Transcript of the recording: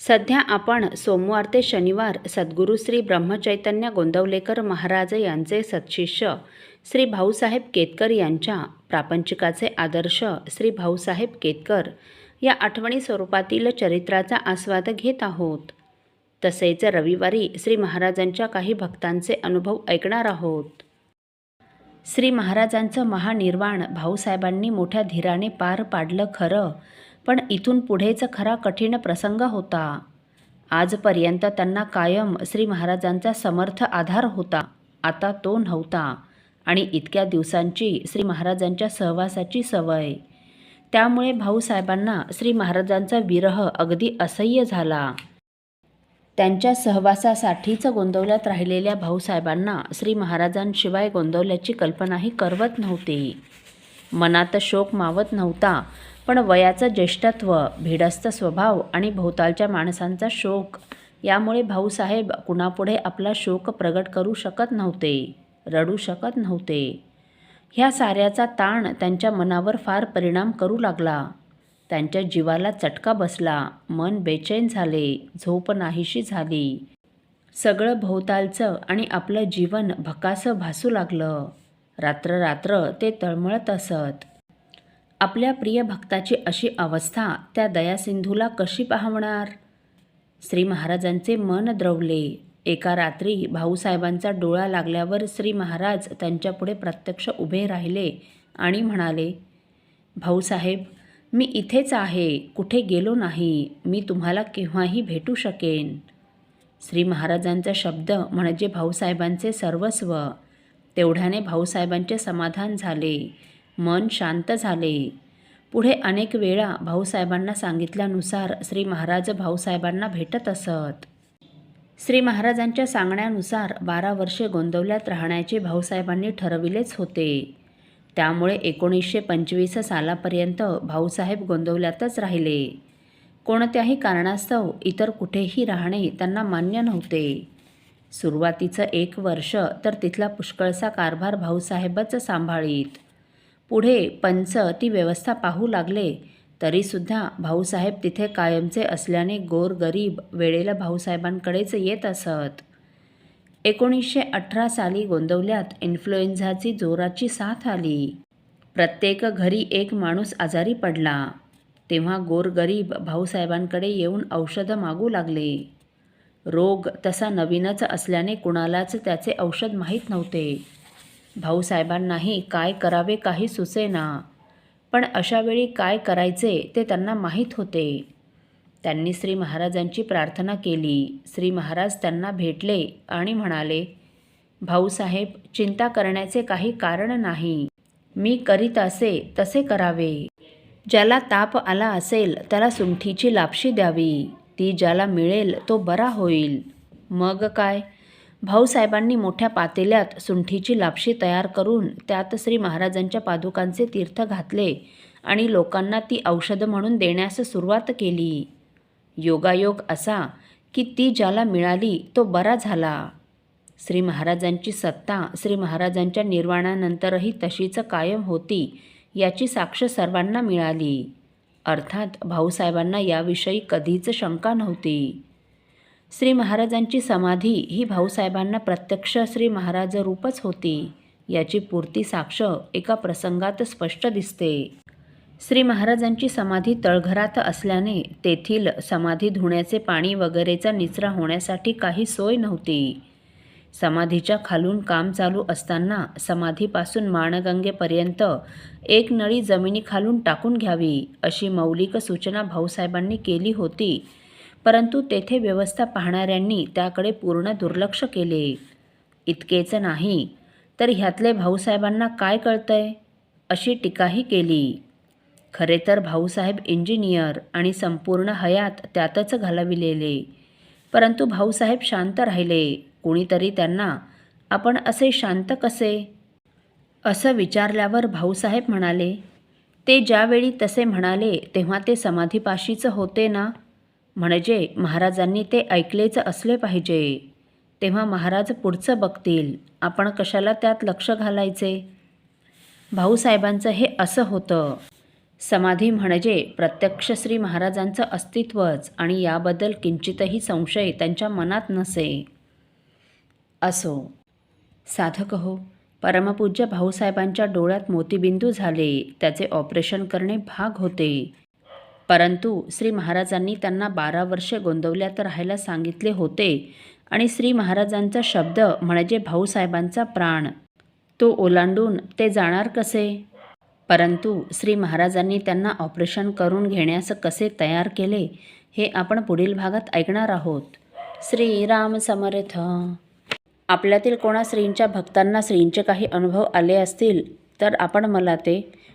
सध्या आपण सोमवार ते शनिवार सद्गुरू श्री ब्रह्मचैतन्य गोंदवलेकर महाराज यांचे सत्शिष्य श्री भाऊसाहेब केतकर यांच्या प्रापंचिकाचे आदर्श श्री भाऊसाहेब केतकर या आठवणी स्वरूपातील चरित्राचा आस्वाद घेत आहोत. तसेच रविवारी श्री महाराजांच्या काही भक्तांचे अनुभव ऐकणार आहोत. श्री महाराजांचं महानिर्वाण भाऊसाहेबांनी मोठ्या धीराने पार पाडलं खरं पण इथून पुढेच खरा कठीण प्रसंग होता. आजपर्यंत त्यांना कायम श्री महाराजांचा समर्थ आधार होता. आता तो नव्हता. आणि इतक्या दिवसांची श्री महाराजांच्या सहवासाची सवय. त्यामुळे भाऊसाहेबांना श्री महाराजांचा विरह अगदी असह्य झाला. त्यांच्या सहवासासाठीच गोंदवल्यात राहिलेल्या भाऊसाहेबांना श्री महाराजांशिवाय गोंदवल्याची कल्पनाही करवत नव्हती. मनात शोक मावत नव्हता. पण वयाचं ज्येष्ठत्व भिडस्त स्वभाव आणि भोवतालच्या माणसांचा शोक यामुळे भाऊसाहेब कुणापुढे आपला शोक प्रगट करू शकत नव्हते रडू शकत नव्हते. ह्या साऱ्याचा ताण त्यांच्या मनावर फार परिणाम करू लागला. त्यांच्या जीवाला चटका बसला मन बेचैन झाले झोप नाहीशी झाली. सगळं भोवतालचं आणि आपलं जीवन भकासं भासू लागलं. रात्र रात्र ते तळमळत असत. आपल्या प्रिय भक्ताची अशी अवस्था त्या दयासिंधूला कशी पाहणार? श्री महाराजांचे मन द्रवले. एका रात्री भाऊसाहेबांचा डोळा लागल्यावर श्री महाराज त्यांच्यापुढे प्रत्यक्ष उभे राहिले आणि म्हणाले भाऊसाहेब मी इथेच आहे. कुठे गेलो नाही. मी तुम्हाला केव्हाही भेटू शकेन. श्री महाराजांचा शब्द म्हणजे भाऊसाहेबांचे सर्वस्व. तेवढ्याने भाऊसाहेबांचे समाधान झाले. मन शांत झाले. पुढे अनेक वेळा भाऊसाहेबांना सांगितल्यानुसार श्री महाराज भाऊसाहेबांना भेटत असत. श्री महाराजांच्या सांगण्यानुसार बारा वर्षे गोंदवल्यात राहण्याचे भाऊसाहेबांनी ठरविलेच होते. त्यामुळे एकोणीसशे पंचवीस सालापर्यंत भाऊसाहेब गोंदवल्यातच राहिले. कोणत्याही कारणास्तव इतर कुठेही राहणे त्यांना मान्य नव्हते. सुरुवातीचं एक वर्ष तर तिथला पुष्कळसा कारभार भाऊसाहेबच सांभाळीत. पुढे पंच ती व्यवस्था पाहू लागले तरीसुद्धा भाऊसाहेब तिथे कायमचे असल्याने गोरगरीब वेळेला भाऊसाहेबांकडेच येत असत. एकोणीसशे अठरा साली गोंदवल्यात इन्फ्लुएन्झाची जोराची साथ आली. प्रत्येक घरी एक माणूस आजारी पडला तेव्हा गोरगरीब भाऊसाहेबांकडे येऊन औषधं मागू लागले. रोग तसा नवीनच असल्याने कुणालाच त्याचे औषध माहीत नव्हते. भाऊसाहेबांनाही काय करावे काही सुचेना. पण अशावेळी काय करायचे ते त्यांना माहीत होते. त्यांनी श्री महाराजांची प्रार्थना केली. श्री महाराज त्यांना भेटले आणि म्हणाले भाऊसाहेब चिंता करण्याचे काही कारण नाही. मी करीत असे तसे करावे. ज्याला ताप आला असेल त्याला सुंठीची लापशी द्यावी. ती ज्याला मिळेल तो बरा होईल. मग काय? भाऊसाहेबांनी मोठ्या पातेल्यात सुंठीची लापशी तयार करून त्यात श्री महाराजांच्या पादुकांचे तीर्थ घातले आणि लोकांना ती औषधं म्हणून देण्यास सुरुवात केली. योगायोग असा की ती ज्याला मिळाली तो बरा झाला. श्री महाराजांची सत्ता श्री महाराजांच्या निर्वाणानंतरही तशीच कायम होती याची साक्ष सर्वांना मिळाली. अर्थात भाऊसाहेबांना याविषयी कधीच शंका नव्हती. श्री महाराजांची समाधी ही भाऊसाहेबांना प्रत्यक्ष श्री महाराज रूपच होती. याची पूर्ती साक्ष एका प्रसंगात स्पष्ट दिसते. श्री महाराजांची समाधी तळघरात असल्याने तेथील समाधी धुण्याचे पाणी वगैरेचा निचरा होण्यासाठी काही सोय नव्हती. समाधीच्या खालून काम चालू असताना समाधीपासून माणगंगेपर्यंत एक नळी जमिनीखालून टाकून घ्यावी अशी मौलिक सूचना भाऊसाहेबांनी केली होती. परंतु तेथे व्यवस्था पाहणाऱ्यांनी त्याकडे पूर्ण दुर्लक्ष केले. इतकेच नाही तर ह्यातले भाऊसाहेबांना काय कळतंय? अशी टीकाही केली. खरे तर भाऊसाहेब इंजिनियर आणि संपूर्ण हयात त्यातच घालविलेले. परंतु भाऊसाहेब शांत राहिले. कुणीतरी त्यांना आपण असे शांत कसे? असं विचारल्यावर भाऊसाहेब म्हणाले ते ज्यावेळी तसे म्हणाले तेव्हा ते समाधीपाशीचं होते ना? म्हणजे महाराजांनी ते ऐकलेच असले पाहिजे. तेव्हा महाराज पुढचं बघतील. आपण कशाला त्यात लक्ष घालायचे? भाऊसाहेबांचं हे असं होतं. समाधी म्हणजे प्रत्यक्ष श्री महाराजांचं अस्तित्वच आणि याबद्दल किंचितही संशय त्यांच्या मनात नसे. असो. साधक हो. परमपूज्य भाऊसाहेबांच्या डोळ्यात मोतीबिंदू झाले. त्याचे ऑपरेशन करणे भाग होते. परंतु श्री महाराजांनी त्यांना बारा वर्षे गोंदवल्यात राहायला सांगितले होते. आणि श्री महाराजांचा शब्द म्हणजे भाऊसाहेबांचा प्राण. तो ओलांडून ते जाणार कसे? परंतु श्री महाराजांनी त्यांना ऑपरेशन करून घेण्यास कसे तयार केले हे आपण पुढील भागात ऐकणार आहोत. श्रीराम समर्थ. आपल्यातील कोणा श्रींच्या भक्तांना श्रींचे काही अनुभव आले असतील तर आपण मला ते